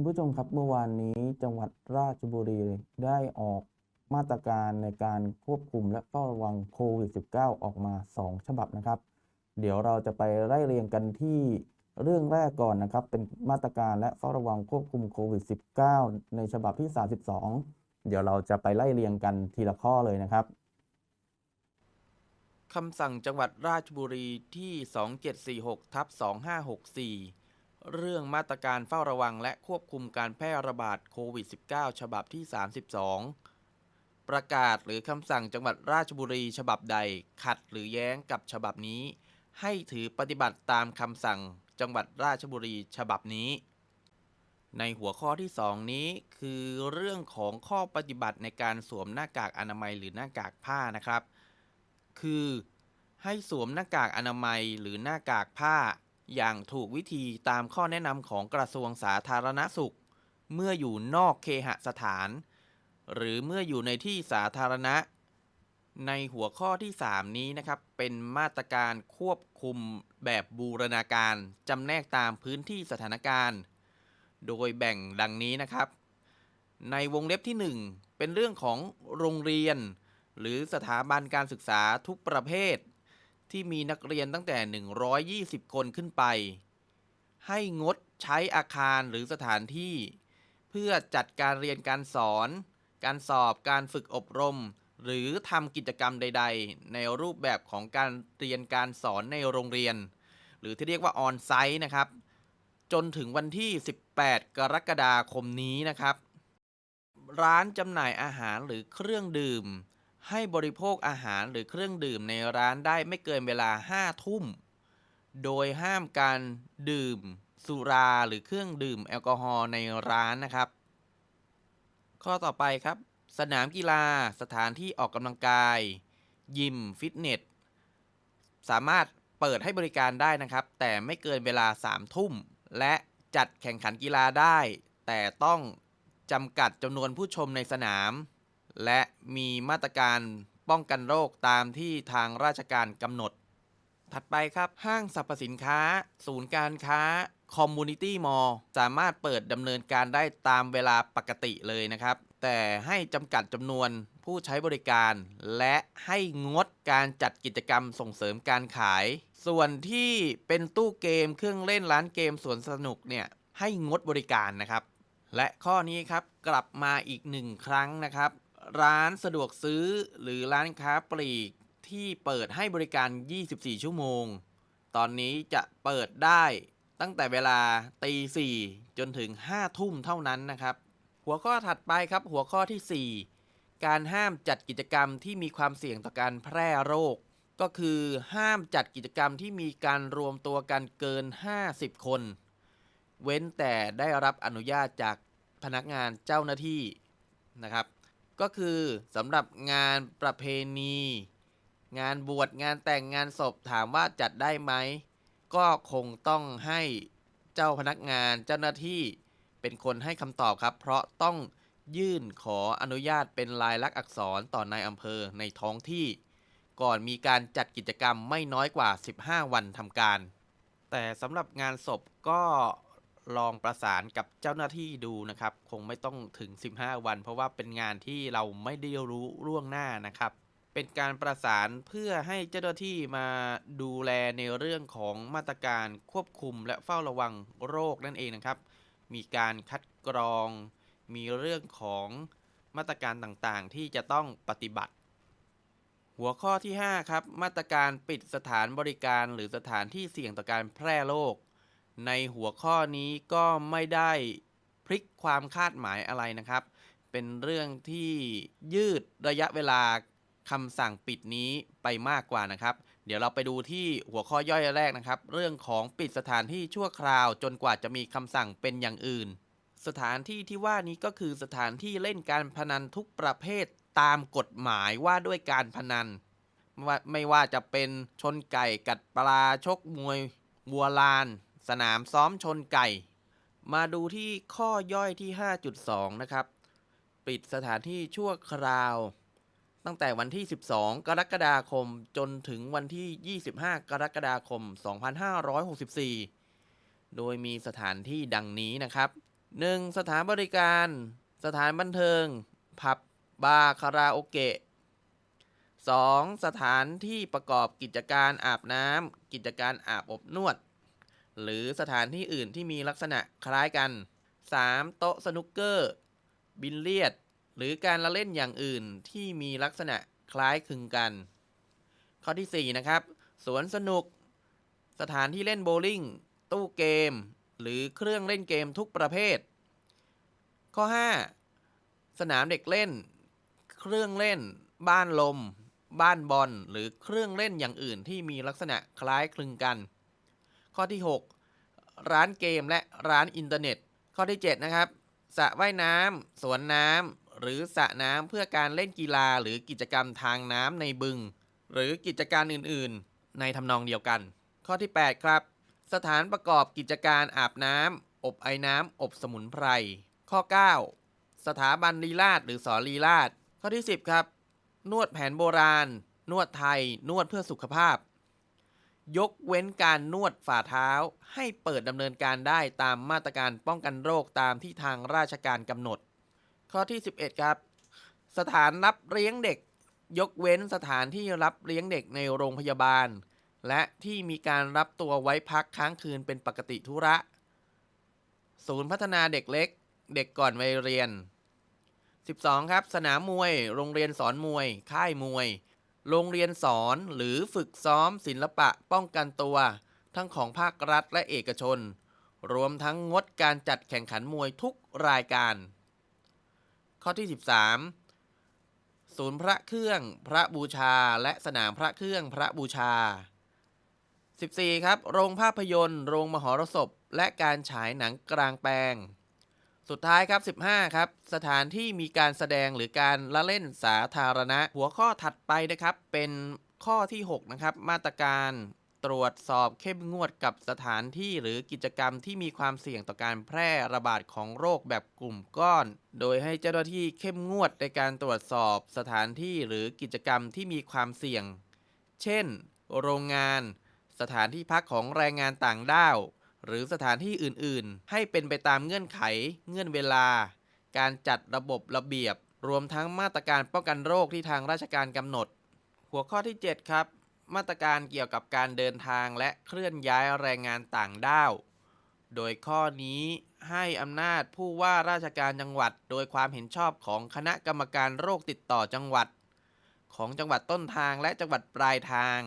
คุณผู้ชมครับเมื่อวานนี้จังหวัดราชบุรีได้ออกมาตรการในการควบคุมและเฝ้าระวังโควิด -19 ออกมา 2 ฉบับนะครับ เดี๋ยวเราจะไปไล่เรียงกันที่เรื่องแรกก่อนนะครับ เป็นมาตรการและเฝ้าระวังควบคุมโควิด -19 ในฉบับที่ 32 เดี๋ยวเราจะไปไล่เรียงกันทีละข้อเลยนะครับคำสั่งจังหวัดราชบุรีที่ 2746ทับ2564 เรื่องมาตรการเฝ้าระวังและควบคุมการแพร่ระบาดโควิด -19 ฉบับที่ 32 ประกาศหรือคำสั่งจังหวัดราชบุรีฉบับใด ขัดหรือแย้งกับฉบับนี้ ให้ถือปฏิบัติตามคำสั่งจังหวัดราชบุรีฉบับนี้ ในหัวข้อที่ 2 นี้คือเรื่องของข้อปฏิบัติในการสวมหน้ากากอนามัยหรือหน้ากากผ้านะครับ คือ ให้สวมหน้ากากอนามัยหรือหน้ากากผ้า อย่างถูกวิธีตามข้อแนะนำของกระทรวงสาธารณสุข เมื่ออยู่นอกเคหสถาน หรือเมื่ออยู่ในที่สาธารณะ ในหัวข้อที่ 3 นี้นะครับ เป็นมาตรการควบคุมแบบบูรณาการจำแนกตามพื้นที่สถานการณ์ โดยแบ่งดังนี้นะครับ ในวงเล็บที่ 1 เป็นเรื่องของโรงเรียน หรือสถาบันการศึกษาทุกประเภท ที่มีนักเรียนตั้งแต่ 120 คนขึ้นไป ให้งดใช้อาคารหรือสถานที่ เพื่อจัดการเรียนการสอน การสอบการฝึกอบรม หรือทำกิจกรรมใด ๆ ในรูปแบบของการเรียนการสอนในโรงเรียน หรือที่เรียกว่าออนไซต์นะครับ จนถึงวันที่ 18 กรกฎาคมนี้นะครับ ร้านจำหน่ายอาหารหรือเครื่องดื่ม ให้บริโภคอาหารหรือเครื่องดื่มในร้านได้ไม่เกินเวลา 5 ทุ่ม โดยห้ามการดื่มสุราหรือเครื่องดื่มแอลกอฮอล์ในร้านนะครับ ข้อต่อไปครับ สนามกีฬาสถานที่ออกกำลังกาย ยิม ฟิตเนส สามารถเปิดให้บริการได้นะครับ แต่ไม่เกินเวลา 3 ทุ่ม และจัดแข่งขันกีฬาได้ แต่ต้องจำกัดจำนวนผู้ชมในสนาม และมีมาตรการป้องกันโรคตามที่ทางราชการกำหนด ถัดไปครับ ห้างสรรพสินค้า ศูนย์การค้าคอมมูนิตี้มอลสามารถเปิดดำเนินการได้ตามเวลาปกติเลยนะครับ แต่ให้จำกัดจำนวนผู้ใช้บริการ และให้งดการจัดกิจกรรมส่งเสริมการขาย ส่วนที่เป็นตู้เกมเครื่องเล่นร้านเกมสวนสนุกเนี่ยให้งดบริการนะครับ และข้อนี้ครับกลับมาอีกหนึ่งครั้งนะครับ ร้านสะดวกซื้อหรือร้านค้าปลีกที่เปิดให้บริการ 24 ชั่วโมง ตอนนี้จะเปิดได้ตั้งแต่เวลาตีสี่จนถึง 5 ทุ่มเท่านั้นนะครับ หัวข้อถัดไปครับหัวข้อที่ 4 การห้ามจัดกิจกรรมที่มีความเสี่ยงต่อการแพร่โรค ก็คือห้ามจัดกิจกรรมที่มีการรวมตัวกันเกิน 50 คน เว้นแต่ได้รับอนุญาตจากพนักงานเจ้าหน้าที่นะครับ ก็คือสำหรับงานประเพณี งานบวชงานแต่งงานศพถามว่าจัดได้ไหม ก็คงต้องให้เจ้าพนักงานเจ้าหน้าที่เป็นคนให้คำตอบครับ เพราะต้องยื่นขออนุญาตเป็นลายลักษณ์อักษรต่อนายอำเภอในท้องที่ ก่อนมีการจัดกิจกรรมไม่น้อยกว่า 15 วันทำการ แต่สำหรับงานศพก็ ลองประสานกับเจ้าหน้าที่ดูนะครับ คงไม่ต้องถึง 15 วัน เพราะว่าเป็นงานที่เราไม่ได้รู้ล่วงหน้านะครับ เป็นการประสานเพื่อให้เจ้าหน้าที่มาดูแลในเรื่องของมาตรการควบคุมและเฝ้าระวังโรคนั่นเองนะครับ มีการคัดกรอง มีเรื่องของมาตรการต่างๆ ที่จะต้องปฏิบัติ หัวข้อที่ 5 ครับ มาตรการปิดสถานบริการหรือสถานที่เสี่ยงต่อการแพร่โรค ในหัวข้อนี้ก็ไม่ได้พลิกความคาดหมายอะไรนะครับ เป็นเรื่องที่ยืดระยะเวลาคำสั่งปิดนี้ไปมากกว่านะครับ เดี๋ยวเราไปดูที่หัวข้อย่อยแรกนะครับ เรื่องของปิดสถานที่ชั่วคราวจนกว่าจะมีคำสั่งเป็นอย่างอื่น สถานที่ที่ว่านี้ก็คือสถานที่เล่นการพนันทุกประเภทตามกฎหมายว่าด้วยการพนันไม่ว่าจะเป็นชนไก่กัดปลาชกมวยวัวลาน สนามซ้อมชนไก่ มาดูที่ข้อย่อยที่ 5.2 นะครับ ปิดสถานที่ชั่วคราว ตั้งแต่วันที่ 12 กรกฎาคมจนถึงวันที่ 25 กรกฎาคม 2564 โดยมีสถานที่ดังนี้นะครับ 1. สถานบริการ สถานบันเทิง ผับ บาร์คาราโอเกะ 2. สถานที่ประกอบกิจการอาบน้ำกิจการอาบอบนวด หรือสถานที่อื่นที่มีลักษณะคล้ายกัน 3. โต๊ะสนุกเกอร์ บิลเลียด หรือการละเล่นอย่างอื่นที่มีลักษณะคล้ายคลึงกัน ข้อที่ 4 นะครับ สวนสนุก สถานที่เล่นโบว์ลิ่ง ตู้เกม หรือเครื่องเล่นเกมทุกประเภท ข้อ 5 สนามเด็กเล่น เครื่องเล่น บ้านลม บ้านบอล หรือเครื่องเล่นอย่างอื่นที่มีลักษณะคล้ายคลึงกัน ข้อที่ 6 ร้านเกมและร้านอินเทอร์เน็ต ข้อที่ 7 นะครับสระว่ายน้ำสวนน้ำหรือสระน้ำเพื่อการเล่นกีฬาหรือกิจกรรมทางน้ำในบึง หรือกิจการอื่นๆ ในทำนองเดียวกัน ข้อที่ 8 ครับ สถานประกอบกิจการอาบน้ำอบไอ้น้ำอบสมุนไพร ข้อ 9 สถาบันลีลาดหรือสอลีลาดข้อที่ 10 ครับ นวดแผนโบราณ นวดไทย นวดเพื่อสุขภาพ ยกเว้นการนวดฝ่าเท้าให้เปิดดำเนินการได้ตามมาตรการป้องกันโรคตามที่ทางราชการกำหนด ข้อที่ 11 ครับ สถานรับเลี้ยงเด็ก ยกเว้นสถานที่รับเลี้ยงเด็กในโรงพยาบาล และที่มีการรับตัวไว้พักค้างคืนเป็นปกติธุระ ศูนย์พัฒนาเด็กเล็ก เด็กก่อนวัยเรียน 12 ครับ สนามมวย โรงเรียนสอนมวย ค่ายมวย โรงเรียนสอนหรือฝึกซ้อมศิลปะป้องกันตัว ทั้งของภาครัฐและเอกชน รวมทั้งงดการจัดแข่งขันมวยทุกรายการ ข้อที่ 13 ศูนย์พระเครื่องพระบูชาและสนามพระเครื่องพระบูชา 14 ครับ โรงภาพยนตร์ โรงมหรสพ และการฉายหนังกลางแปลง สุดท้ายครับ 15 ครับ สถานที่มีการแสดงหรือการละเล่นสาธารณะ หัวข้อถัดไปนะครับ เป็นข้อที่ 6 นะครับ มาตรการตรวจสอบเข้มงวดกับสถานที่หรือกิจกรรมที่มีความเสี่ยงต่อการแพร่ระบาดของโรคแบบกลุ่มก้อน โดยให้เจ้าหน้าที่เข้มงวดในการตรวจสอบสถานที่หรือกิจกรรมที่มีความเสี่ยง เช่น โรงงาน สถานที่พักของแรงงานต่างด้าว หรือสถานที่อื่นๆ ให้เป็นไปตามเงื่อนไข เงื่อนเวลา การจัดระบบระเบียบ รวมทั้งมาตรการป้องกันโรคที่ทางราชการกำหนด หัวข้อที่ 7 ครับ มาตรการเกี่ยวกับการเดินทางและเคลื่อนย้ายแรงงานต่างด้าว โดยข้อนี้ให้อำนาจผู้ว่าราชการจังหวัด โดยความเห็นชอบของคณะกรรมการโรคติดต่อจังหวัด ของจังหวัดต้นทางและจังหวัดปลายทาง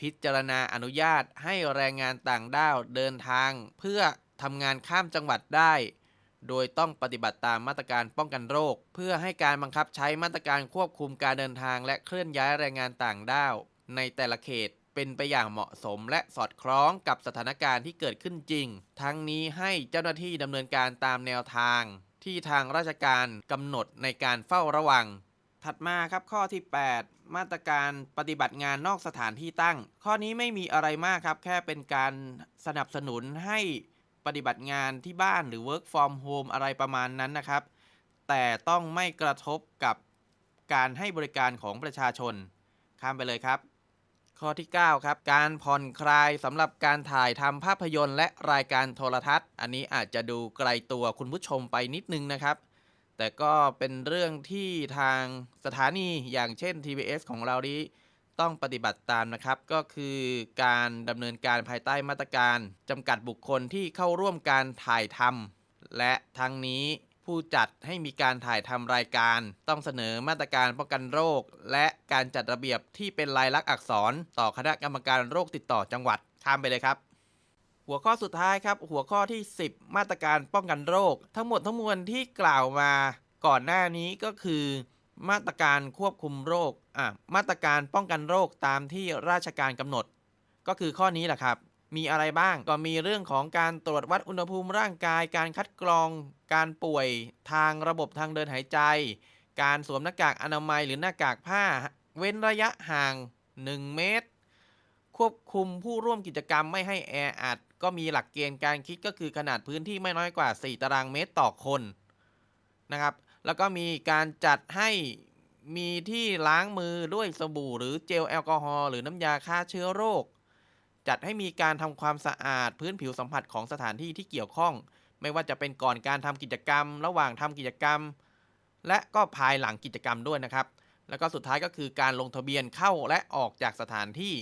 พิจารณาอนุญาตให้แรงงานต่างด้าวเดินทาง เพื่อทำงานข้ามจังหวัดได้ โดยต้องปฏิบัติตามมาตรการป้องกันโรค เพื่อให้การบังคับใช้มาตรการควบคุมการเดินทางและเคลื่อนย้ายแรงงานต่างด้าว ในแต่ละเขตเป็นไปอย่างเหมาะสมและสอดคล้องกับสถานการณ์ที่เกิดขึ้นจริง ทั้งนี้ให้เจ้าหน้าที่ดำเนินการตามแนวทาง ที่ทางราชการกำหนดในการเฝ้าระวัง ถัดมาครับข้อที่ 8 มาตรการปฏิบัติงานนอกสถานที่ตั้ง ข้อนี้ไม่มีอะไรมากครับแค่เป็นการสนับสนุนให้ปฏิบัติงานที่บ้านหรือ work from home อะไรประมาณนั้นนะครับ แต่ต้องไม่กระทบกับการให้บริการของประชาชน ข้ามไปเลยครับ ข้อที่ 9 ครับ การผ่อนคลายสำหรับการถ่ายทำภาพยนตร์และรายการโทรทัศน์ อันนี้อาจจะดูไกลตัวคุณผู้ชมไปนิดนึงนะครับ แต่ก็เป็นเรื่องที่ทางสถานีอย่างเช่น TBS ของเรานี้ต้องปฏิบัติตามนะครับ ก็คือการดำเนินการภายใต้มาตรการจำกัดบุคคลที่เข้าร่วมการถ่ายทำและทั้งนี้ผู้จัดให้มีการถ่ายทำรายการ ต้องเสนอมาตรการป้องกันโรค และการจัดระเบียบที่เป็นลายลักษณ์อักษร ต่อคณะกรรมการโรคติดต่อจังหวัดข้ามไปเลยครับ หัวข้อสุดท้ายครับ หัวข้อที่ 10 มาตรการป้องกันโรค ทั้งหมดทั้งมวลที่กล่าวมาก่อนหน้านี้ก็คือ มาตรการควบคุมโรคอะมาตรการป้องกันโรคตามที่ราชการกำหนด ก็คือข้อนี้แหละครับมีอะไรบ้างก็มีเรื่องของการตรวจวัดอุณหภูมิร่างกาย การคัดกรอง การป่วยทางระบบทางเดินหายใจ การสวมหน้ากากอนามัยหรือหน้ากากผ้า เว้นระยะห่าง 1 เมตร ควบคุมผู้ร่วมกิจกรรมไม่ให้แออัด ก็มีหลักเกณฑ์การคิดก็คือขนาดพื้นที่ไม่น้อยกว่า 4 ตารางเมตรต่อคนนะครับ แล้วก็มีการจัดให้มีที่ล้างมือด้วยสบู่ หรือเจลแอลกอฮอล์หรือน้ำยาฆ่าเชื้อโรค จัดให้มีการทำความสะอาดพื้นผิวสัมผัสของสถานที่ที่เกี่ยวข้อง ไม่ไม่ว่าจะเป็นก่อนการทำกิจกรรม ระหว่างทำกิจกรรม และก็ภายหลังกิจกรรมด้วยนะครับ แล้วก็สุดท้ายก็คือการลงทะเบียนเข้าและออกจากสถานที่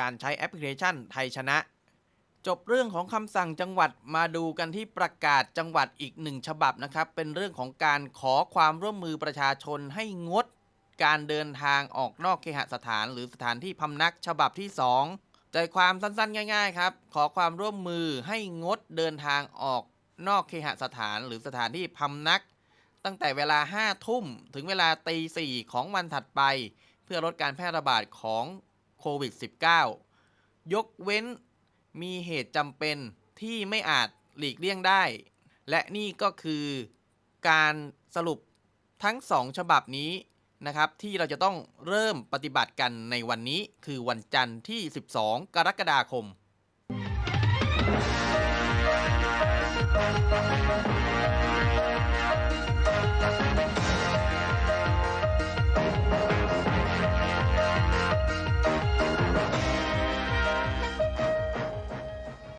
การใช้แอปพลิเคชันไทยชนะ จบเรื่องของคำสั่งจังหวัดมาดูกันที่ประกาศจังหวัดอีกหนึ่งฉบับนะครับ เป็นเรื่องของการขอความร่วมมือประชาชนให้งด การเดินทางออกนอกเคหสถานหรือสถานที่พำนักฉบับที่ 2 ใจความสั้นๆ ง่าย ๆ ครับ ขอความร่วมมือให้งดเดินทางออกนอกเคหสถานหรือสถานที่พำนัก ตั้งแต่เวลา 5 ทุ่มถึงเวลาตีสี่ของวันถัดไป เพื่อลดการแพร่ระบาดของโควิด -19 ยกเว้น มีเหตุจำเป็นที่ไม่อาจหลีกเลี่ยงได้ และนี่ก็คือการสรุปทั้งสองฉบับนี้นะครับ ที่เราจะต้องเริ่มปฏิบัติกันในวันนี้คือวันจันทร์ที่ 12 กรกฎาคม